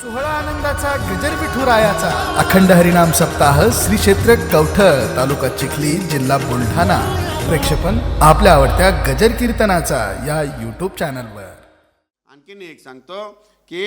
सोहळा आनंदाचा गजर विठुरायाचा अखंड हरिनाम सप्ताह श्री क्षेत्र कवठळ तालुका चिखली जिल्हा बुलढाणा. प्रेक्षेपण आपल्या आवडत्या गजर कीर्तनाचा या यूट्यूब चॅनलवर आणखीन एक सांगतो की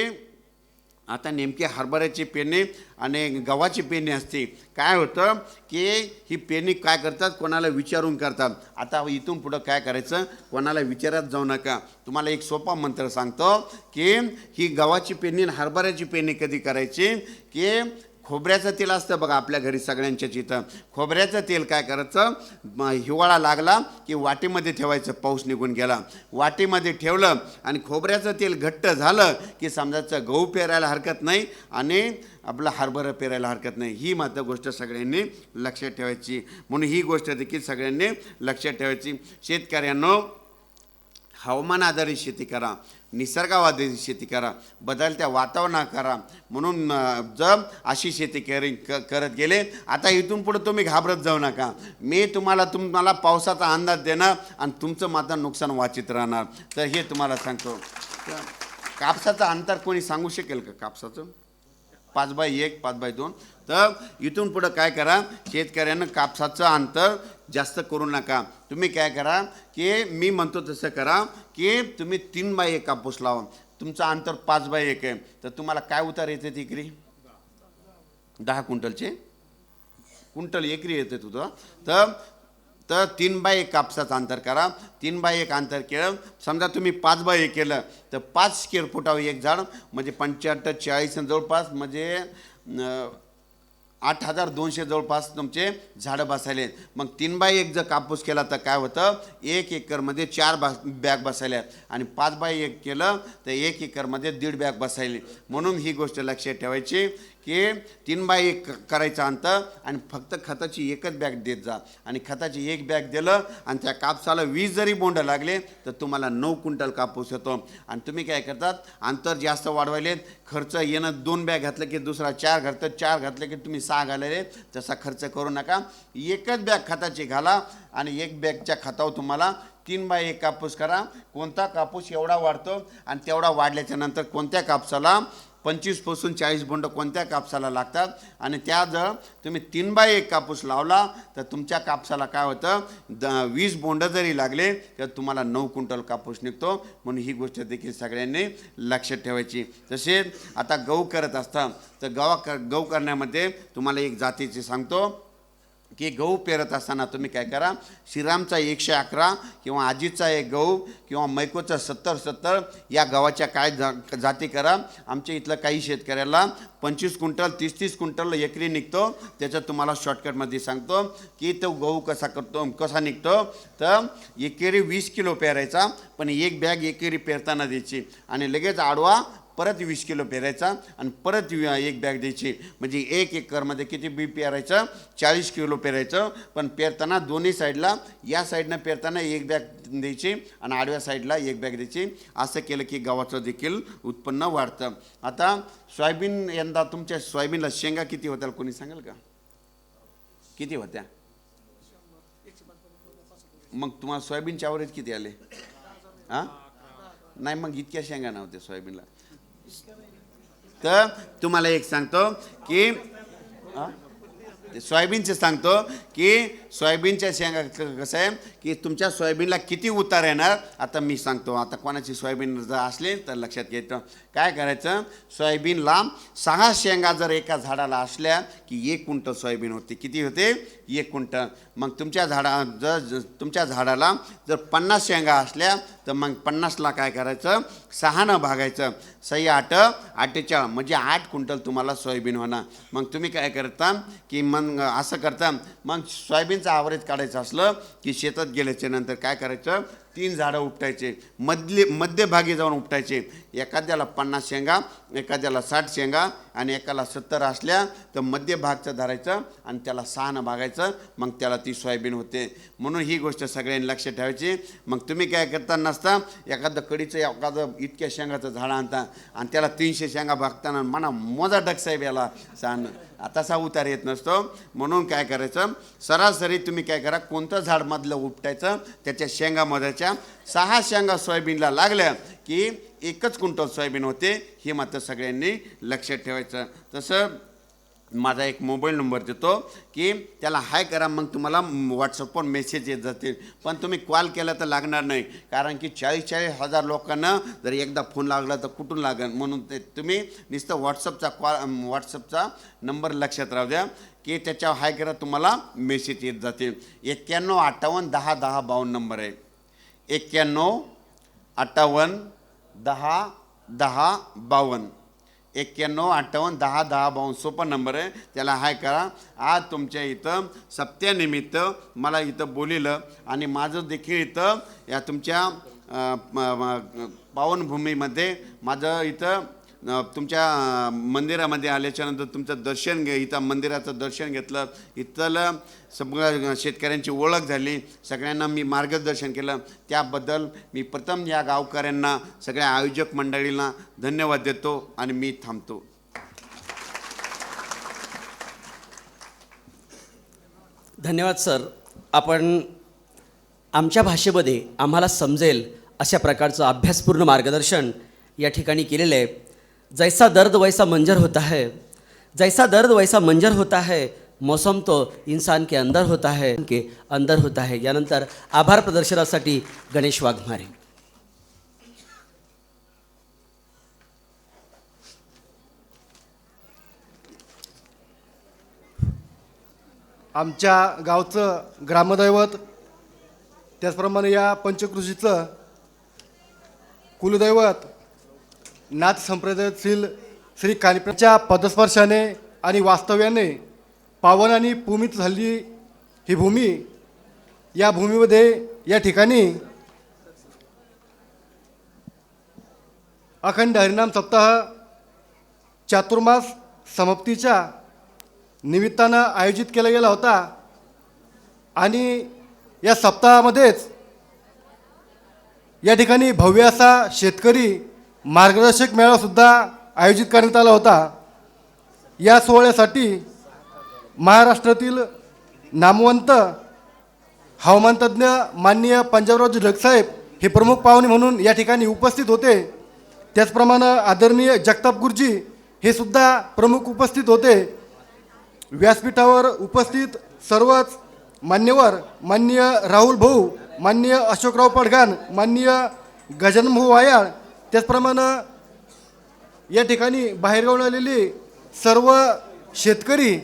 आता नेमकी हरभऱ्याची पेरणी आणि गव्हाची पेरणी असते. काय होतं की ही पेरणी काय करतात? कोणाला विचारून करतात. आता इथून पुढं काय करायचं? कोणाला विचारत जाऊ नका. तुम्हाला एक सोपा मंत्र सांगतो की ही गव्हाची पेरणी आणि हरभऱ्याची पेरणी कधी करायची? की खोबऱ्याचं तेल असतं बघा आपल्या घरी सगळ्यांच्याच इथं. खोबऱ्याचं तेल काय करायचं? हिवाळा लागला की वाटीमध्ये ठेवायचं पाऊस निघून गेला. वाटीमध्ये ठेवलं आणि खोबऱ्याचं तेल घट्ट झालं की समजायचं गहू पेरायला हरकत नाही आणि आपलं हरभरं पेरायला हरकत नाही. ही मात्र गोष्ट सगळ्यांनी लक्षात ठेवायची. म्हणून ही गोष्ट देखील सगळ्यांनी लक्षात ठेवायची. शेतकऱ्यांनो हवामान आधारित शेती करा. निसर्गावादी शेती करा बदलत्या वातावरणा करा. म्हणून जर अशी शेती करी क करत गेले आता इथून पुढे तुम्ही घाबरत जाऊ नका. मी तुम्हाला तुम्हाला पावसाचा अंदाज देणार आणि तुमचं मात्र नुकसान वाचित राहणार. तर हे तुम्हाला सांगतो. तर कापसाचं अंतर कोणी सांगू शकेल का? कापसाचं? पाच बाय एक पाच बाय दोन. तर इथून पुढं काय करा? शेतकऱ्यानं कापसाचं अंतर जास्त करू नका. तुम्ही काय करा की मी म्हणतो तसं करा की तुम्ही तीन बाय एक कापूस लावा. तुमचं अंतर पाच बाय एक आहे. तर तुम्हाला काय उतार येते तिकरी? दहा क्विंटलचे. क्विंटल एकरी येते तुझं. तर तर तीन बाय एक कापसाचं अंतर करा. तीन बाय एक अंतर केलं. समजा तुम्ही पाच बाय एक केलं तर पाच स्क्वेअर फुटावर एक झाड म्हणजे पंच्याहत्तर चाळीस जवळपास म्हणजे आठ हजार दोनशे जवळपास तुमचे झाडं बसायले मग तीन बाय एक जर कापूस केला तर काय होतं? एक एकरमध्ये चार बा बॅग बसायले आणि पाच बाय एक केलं तर एक एकरमध्ये दीड बॅग बसायली. म्हणून ही गोष्ट लक्षात ठेवायची. की तीन बाय एक करायचं अंतर आणि फक्त खताची एकच बॅग देत जा. आणि खताची एक बॅग दिलं आणि त्या कापसाला वीस जरी बोंड लागले तर तुम्हाला नऊ क्विंटल कापूस येतो. आणि तुम्ही काय करतात अंतर जास्त वाढवायलेत खर्च येणं दोन बॅग घातलं की दुसरा चार घातलं चार घातलं की तुम्ही सहा घालायले तसा खर्च करू नका. एकच बॅग खताची घाला आणि एक बॅगच्या खतावर तुम्हाला तीन बाय एक कापूस करा. कोणता कापूस एवढा वाढतो आणि तेवढा वाढल्याच्या नंतर कोणत्या कापसाला पंचवीसपासून चाळीस बोंड कोणत्या कापसाला लागतात? आणि त्या जर तुम्ही तीन बाय एक कापूस लावला तर तुमच्या कापसाला काय होतं? द वीस बोंड जरी लागले तर तुम्हाला नऊ क्विंटल कापूस निघतो. म्हणून ही गोष्ट देखील सगळ्यांनी लक्षात ठेवायची. तसेच आता गहू करत असता. तर गवा कर गहू करण्यामध्ये तुम्हाला एक जातीची सांगतो. की गहू पेरत असताना तुम्ही काय करा श्रीरामचा एकशे अकरा किंवा आजीचा एक गहू किंवा मैकोचा सत्तर सत्तर या गव्हाच्या काय जा जाती करा. आमच्या इथलं काही शेतकऱ्याला पंचवीस क्विंटल तीस तीस क्विंटल एकरी निघतो. त्याचं तुम्हाला शॉर्टकटमध्ये सांगतो की तो गहू कसा करतो कसा निघतो. तर एकेरी वीस किलो पेरायचा पण एक बॅग एकेरी पेरताना द्यायची. आणि लगेच आडवा परत वीस किलो पेरायचा आणि परत एक बॅग द्यायची. म्हणजे एक एकरमध्ये किती बी पेरायचं? चाळीस किलो पेरायचं. पण पेरताना दोन्ही साईडला या साईडनं पेरताना एक बॅग द्यायची आणि आडव्या साईडला एक बॅग द्यायची. असं केलं की गव्हाचं देखील उत्पन्न वाढतं. आता सोयाबीन यंदा तुमच्या सोयाबीनला शेंगा किती होत्या कोणी सांगाल का? किती होत्या? मग तुम्हाला सोयाबीनचे ॲव्हरेज किती आले? हां? नाही मग इतक्या शेंगा नव्हत्या सोयाबीनला. तर तुम्हाला एक सांगतो की सोयाबीनचे सांगतो की सोयाबीनच्या शेंगा कसं आहे की तुमच्या सोयाबीनला किती उतार येणार? आता मी सांगतो. आता कोणाची सोयाबीन जर असली तर लक्षात घ्यायचं काय करायचं? सोयाबीनला सहा शेंगा जर एका झाडाला असल्या की एक कुंटल सोयाबीन होते. किती होते? एक कुंटल मग तुमच्या झाडा जर तुमच्या झाडाला जर पन्नास शेंगा असल्या तर मग पन्नासला काय करायचं? सहानं भागायचं. सही आठ आठेचाळ म्हणजे आठ क्विंटल तुम्हाला सोयाबीन होणार. मग तुम्ही काय करता की मग असं करता मग सोयाबीनचं आवरेज काढायचं असलं की शेतात गेल्याच्यानंतर काय करायचं? तीन झाडं उपटायचे मधले मध्यभागी जाऊन उपटायचे. एखाद्याला पन्नास शेंगा एखाद्याला साठ शेंगा आणि एकाला सत्तर असल्या तर मध्यभागचं धरायचं आणि त्याला सहानं भागायचं मग त्याला ती सोयाबीन होते. म्हणून ही गोष्ट सगळ्यांनी लक्षात ठेवायची. मग तुम्ही काय करता नसता एखादं कडीचं एखादं इतक्या शेंगाचं झाड आणता आणि त्याला तीनशे शेंगा भागताना म्हणा मोजा डकसाहेब याला सांग. तसा उतार येत नसतो. म्हणून काय करायचं? सरासरी तुम्ही काय करा कोणतं झाडमधलं उपटायचं? त्याच्या शेंगा सहा शेंगा सोयाबीनला लागल्या की एकच क्विंटल सोयाबीन होते हे मात्र सगळ्यांनी लक्षात ठेवायचं. तसं माझा एक मोबाईल नंबर देतो की त्याला हाय करा मग तुम्हाला व्हॉट्सअपवर मेसेज येत जातील. पण तुम्ही कॉल केला तर लागणार नाही. कारण की चाळीस चाळीस हजार लोकांना जर एकदा फोन लागला तर कुठून लागेल? म्हणून ते तुम्ही नुसतं व्हॉट्सअपचा कॉल व्हॉट्सअपचा नंबर लक्षात राहू द्या की त्याच्यावर हाय करा तुम्हाला मेसेज येत जातील. एक्क्याण्णव अठ्ठावन्न दहा दहा बावन्न नंबर आहे. एक्क्याण्णव अठ्ठावन्न दहा दहा बावन्न. एक्क्याण्णव अठ्ठावन्न दहा दहा बावन्न सोपा नंबर आहे. त्याला हाय करा. आज तुमच्या इथं सप्त्यानिमित्त मला इथं बोलिलं आणि माझं देखील इथं या तुमच्या पावनभूमीमध्ये माझं इथं तुमच्या मंदिरामध्ये आल्याच्यानंतर तुमचं दर्शन घे इथं मंदिराचं दर्शन घेतलं इथलं सगळ्या शेतकऱ्यांची ओळख झाली. सगळ्यांना मी मार्गदर्शन केलं. त्याबद्दल मी प्रथम या गावकऱ्यांना सगळ्या आयोजक मंडळींना धन्यवाद देतो आणि मी थांबतो. धन्यवाद सर. आपण आमच्या भाषेमध्ये आम्हाला समजेल अशा प्रकारचं अभ्यासपूर्ण मार्गदर्शन या ठिकाणी केलेलं आहे. जैसा दर्द वैसा मंजर होता है जैसा दर्द वैसा मंजर होता है मौसम तो इंसान के अंदर होता है के अंदर होता है। यानंतर आभार प्रदर्शनासाठी गणेश वाघमारे आमच्या गावचं ग्रामदैवत त्याचप्रमाणे या पंचकृषीचं कुलदैवत नाथ संप्रदायातील श्री कानिपच्या पदस्पर्शाने आणि वास्तव्याने पावन आणि पुमित झाली ही भूमी या भूमीमध्ये या ठिकाणी अखंड हरिनाम सप्ताह चातुर्मास समाप्तीच्या निमित्तानं आयोजित केला गेला होता. आणि या सप्ताहामध्येच या ठिकाणी भव्य असा शेतकरी मार्गदर्शक मेळावासुद्धा आयोजित करण्यात आला होता. या सोहळ्यासाठी महाराष्ट्रातील नामवंत हवामानतज्ज्ञ माननीय पंजाबरावजी ढगसाहेब हे प्रमुख पाहुणे म्हणून या ठिकाणी उपस्थित होते. त्याचप्रमाणे आदरणीय जगताप गुरुजी हे सुद्धा प्रमुख उपस्थित होते. व्यासपीठावर उपस्थित सर्वच मान्यवर माननीय राहुल भाऊ माननीय अशोकराव पडघान माननीय गजानन भाऊ वायाळ त्याचप्रमाणे या ठिकाणी बाहेरगावून आलेली सर्व शेतकरी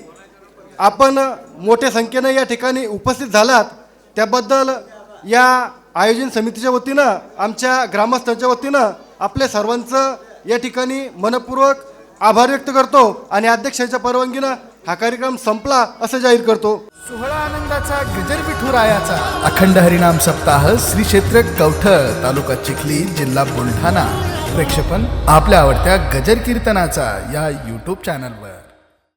आपण मोठ्या संख्येनं या ठिकाणी उपस्थित झालात. त्याबद्दल या आयोजन समितीच्या वतीनं आमच्या ग्रामस्थांच्या वतीनं आपल्या सर्वांचं या ठिकाणी मनपूर्वक आभार व्यक्त करतो आणि अध्यक्षांच्या परवानगीनं हा कार्यक्रम संपला असं जाहीर करतो. सोहळा आनंदाचा गजर विठुरायाचा अखंड हरिनाम सप्ताह श्री क्षेत्र कवठळ तालुका चिखली जिल्हा बुलढाणा. प्रेक्षेपण आपल्या आवडत्या गजर कीर्तनाचा या यूट्यूब चॅनलवर